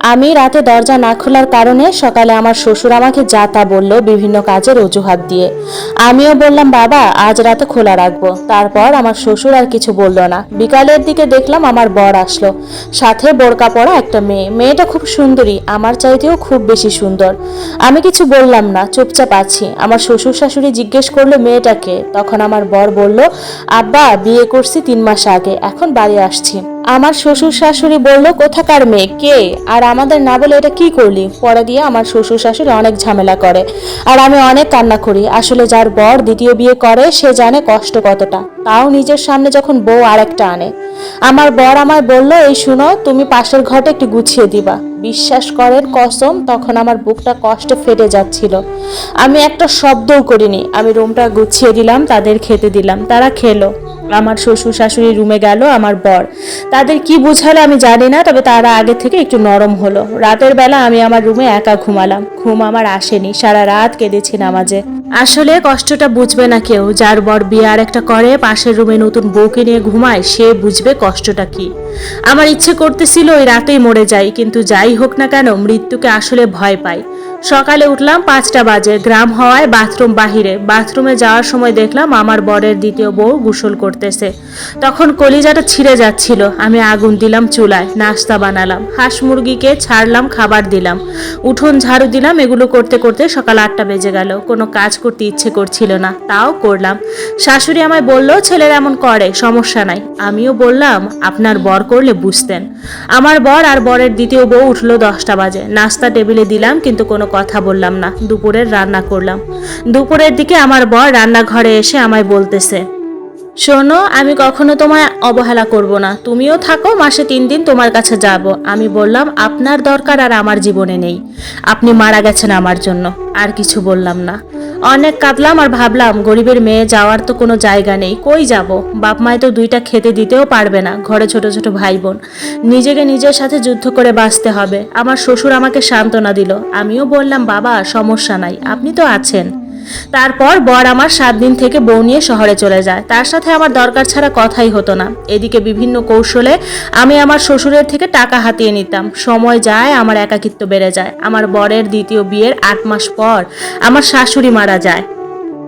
আমি রাতে দরজা না খোলার কারণে সকালে আমার শ্বশুর আমাকে যা তা বলল বিভিন্ন কাজের অজুহাত দিয়ে। আমিও বললাম, বাবা, আজ রাতে খোলা রাখব। তারপর আমার শ্বশুর আর কিছু বলল না। বিকালের দিকে দেখলাম আমার বর আসলো। সাথে বোরকা পরা একটা মেয়ে। মেয়েটা খুব সুন্দরী, আমার চাইতেও খুব বেশি সুন্দর। আমি কিছু বললাম না, চুপচাপ আছি। আমার শ্বশুর শাশুড়ি জিজ্ঞেস করল মেয়েটাকে। তখন আমার বর বলল, আব্বা, বিয়ে করছি তিন মাস আগে, এখন বাড়ি আসছি। আমার শ্বশুর শাশুড়ি বলল, কোথাকার মেয়ে? কে? আর আমাদের না বলে এটা কি করলি? পরে দিয়ে আমার শ্বশুর শাশুড়ি অনেক ঝামেলা করে। আর আমি অনেক কান্না করি। আসলে যার বর দ্বিতীয় বিয়ে করে, সে জানে কষ্ট কতটা। তাও নিজের সামনে যখন বউ আরেকটা আনে। আমার বর আমায় বলল, এই শুনো, তুমি পাশের ঘরটা একটু গুছিয়ে দিবা। বিশ্বাস করেন, কসম, তখন আমার বুকটা কষ্টে ফেটে যাচ্ছিল। আমি একটা শব্দও করিনি। আমি রুমটা গুছিয়ে দিলাম, তাদের খেতে দিলাম। তারা খেলো। আমার শ্বশুর শাশুড়ি রুমে গেল, আমার বর। তাদের কি বুঝালো আমি জানি না, তবে তারা আগে থেকে একটু নরম হলো। রাতের বেলা আমি আমার রুমে একা ঘুমালাম। ঘুম আমার আসেনি, সারা রাত কেঁদেছি নামাজে। আসলে কষ্টটা বুঝবে না কেউ। যার বর বিয়ে আর একটা করে, পাশের রুমে নতুন বউকে নিয়ে ঘুমায়, সে বুঝবে কষ্টটা কি। আমার ইচ্ছে করতেছিল ওই রাতেই মরে যাই, কিন্তু যাই হোক না কেন, মৃত্যুকে আসলে ভয় পাই। সকালে উঠলাম পাঁচটা বাজে। গ্রাম হওয়ায় বাথরুম বাহিরে। বাথরুমে যাওয়ার সময় দেখলাম আমার বরের দ্বিতীয় বউ গোসল করতেছে। তখন কলিজাটা ছিঁড়ে যাচ্ছিল। আমি আগুন দিলাম চুলায়, নাস্তা বানালাম, হাঁস মুরগিকে ছাড়লাম, খাবার দিলাম। উঠোন ঝাড়ু দিলাম, এগুলো করতে করতে সকাল আটটা বেজে গেল। কোনো কাজ করতে ইচ্ছে করছিল না, তাও করলাম। শাশুড়ি আমায় বলল, ছেলেরা এমন করে, সমস্যা নাই। আমিও বললাম, আপনার বর করলে বুঝতেন। আমার বর আর বরের দ্বিতীয় বউ উঠল দশটা বাজে। নাস্তা টেবিলে দিলাম, কিন্তু কোনো কথা বললাম না, দুপুরের রান্না করলাম। দুপুরের দিকে আমার বর রান্নাঘরে এসে আমায় বলতেছে, শোনো, আমি কখনো তোমায় অবহেলা করব না। তুমিও থাকো, মাসে তিন দিন তোমার কাছে যাব। আমি বললাম, আপনার দরকার আর আমার জীবনে নেই। আপনি মারা গেছেন আমার জন্য, আর কিছু বললাম না। অনেক কাঁদলাম আর ভাবলাম, গরিবের মেয়ে যাওয়ার তো কোনো জায়গা নেই, কই যাব? বাপ মায় তো দুইটা খেতে দিতেও পারবে না, ঘরে ছোট ছোট ভাই বোন নিজেকে নিজের সাথে যুদ্ধ করে বাঁচতে হবে। আমার শ্বশুর আমাকে সান্ত্বনা দিল। আমিও বললাম, বাবা, সমস্যা নাই, আপনি তো আছেন। তারপর বর আমার সাত দিন থেকে বউ নিয়ে শহরে চলে যায়। তার সাথে আমার দরকার ছাড়া কথাই হতো না। এদিকে বিভিন্ন কৌশলে আমি আমার শ্বশুরের থেকে টাকা হাতিয়ে নিতাম। সময় যায়, আমার একাকিত্ব বেড়ে যায়। আমার বরের দ্বিতীয় বিয়ের আট মাস পর আমার শাশুড়ি মারা যায়।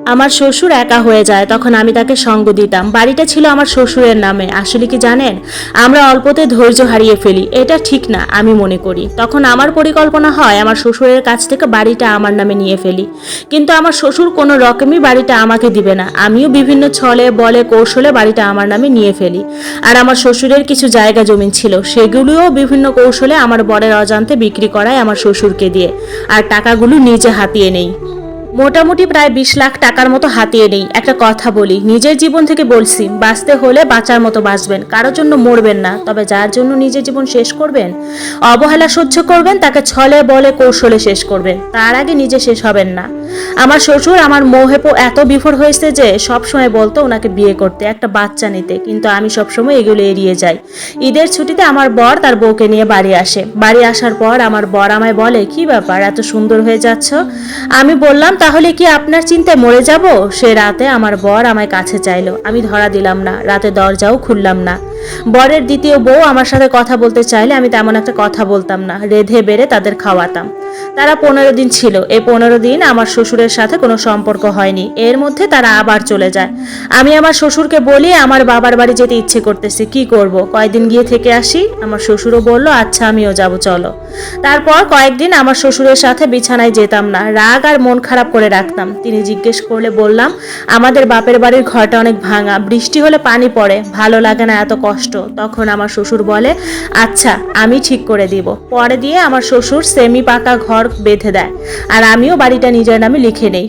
আমার শ্বশুর একা হয়ে যায়, তখন আমি তাকে সঙ্গ দিতাম। বাড়িটা ছিল আমার শ্বশুরের নামে। আসলে কি জানেন? আমরা অল্পতে ধৈর্য হারিয়ে ফেলি। এটা ঠিক না, আমি মনে করি। তখন আমার পরিকল্পনা হয়, আমার শ্বশুরের কাছ থেকে বাড়িটা আমার নামে নিয়ে ফেলি। কিন্তু আমার শ্বশুর কোনো রকমই বাড়িটা আমাকে দিবে না। আমিও বিভিন্ন ছলে, বলে, কৌশলে বাড়িটা আমার নামে নিয়ে ফেলি। আর আমার শ্বশুরের কিছু জায়গা জমি ছিল, সেগুলিও বিভিন্ন কৌশলে আমার বরের অজান্তে বিক্রি করায় আমার শ্বশুরকে দিয়ে। আর টাকাগুলো নিজে হাতিয়ে নেই। মোটামুটি প্রায় বিশ লাখ টাকার মতো হাতিয়ে নেই। একটা কথা বলি, নিজের জীবন থেকে বলছি, বাঁচতে হলে বাঁচার মতো বাঁচবেন, কারোর জন্য মরবেন না। তবে যার জন্য নিজের জীবন শেষ করবেন, অবহেলা সহ্য করবেন, তাকে ছলে বলে কৌশলে শেষ করবেন, তার আগে নিজে শেষ হবেন না। আমার শ্বশুর আমার মোহেপো এত বিফোর হয়েছে যে, সবসময় বলতো ওনাকে বিয়ে করতে, একটা বাচ্চা নিতে, কিন্তু আমি সবসময় এগুলো এড়িয়ে যাই। ঈদের ছুটিতে আমার বর তার বউকে নিয়ে বাড়ি আসে। বাড়ি আসার পর আমার বর আমায় বলে, কি ব্যাপার, এত সুন্দর হয়ে যাচ্ছ? আমি বললাম তাহলে কি আপনার চিন্তায় মরে যাব? সে রাতে আমার বর আমায় কাছে চাইলো। আমি ধরা দিলাম না। রাতে দরজাও খুললাম না। বরের দ্বিতীয় বউ আমার সাথে কথা বলতে চাইলে আমি তেমন একটা কথা বলতাম না। রেধে বেড়ে তাদের খাওয়াতাম। তারা পনেরো দিন ছিল। এই পনেরো দিন আমার শ্বশুরের সাথে কোনো সম্পর্ক হয়নি। এর মধ্যে তারা আবার চলে যায়। আমি আমার শ্বশুরকে বলি, আমার বাবার বাড়ি যেতে ইচ্ছে করতেছে। কি করব? কয়েকদিন গিয়ে থেকে আসি। আমার শ্বশুরও বলল আচ্ছা আমিও যাব, চলো। তারপর কয়েকদিন আমার শ্বশুরের সাথে বিছানায় যেতাম না। রাগ আর মন খারাপ করে রাখতাম। তিনি জিজ্ঞেস করলে বললাম, আমাদের বাপের বাড়ির ঘরটা অনেক ভাঙা, বৃষ্টি হলে পানি পড়ে, ভালো লাগে না এত কষ্ট। তখন আমার শ্বশুর বলে আচ্ছা আমি ঠিক করে দিব। পরে দিয়ে আমার শ্বশুর সেমি পাকা ঘর বেঁধে দেয়, আর আমিও বাড়িটা নিজের নামে লিখে নেই।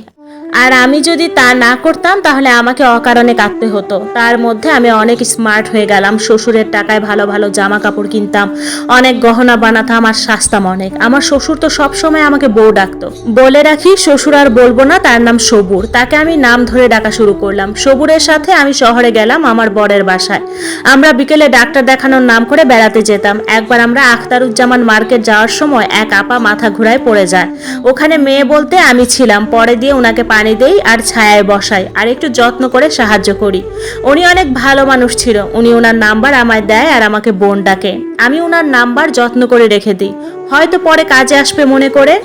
আর আমি যদি তা না করতাম, তাহলে আমাকে অকারণে কাঁদতে হতো। তার মধ্যে আমি অনেক স্মার্ট হয়ে গেলাম। শ্বশুরের টাকায় ভালো ভালো জামা কাপড় কিনতাম, অনেক গহনা বানাতাম আর সাজতাম অনেক। আমার শ্বশুর তো সবসময় আমাকে বউ ডাকতো। বলে রাখি, শ্বশুর আর বলব না, তার নাম সবুর। তাকে আমি নাম ধরে ডাকা শুরু করলাম। সবুরের সাথে আমি শহরে গেলাম আমার বরের বাসায়। আমরা বিকেলে ডাক্তার দেখানোর নাম করে বেড়াতে যেতাম। একবার আমরা আখতারুজ্জামান মার্কেট যাওয়ার সময় এক আপা মাথা ঘুরায় পড়ে যায়। ওখানে মেয়ে বলতে আমি ছিলাম। পরে দিয়ে ওনাকে পানি দেই আর ছায়ায় বসাই আর একটু যত্ন করে সাহায্য করি। উনি অনেক ভালো মানুষ ছিল। উনি ওনার নাম্বার আমায় দেয় আর আমাকে বোন ডাকে। আমি ওনার নাম্বার যত্ন করে রেখে দিই। হয়তো পরে কাজে আসবে মনে করে।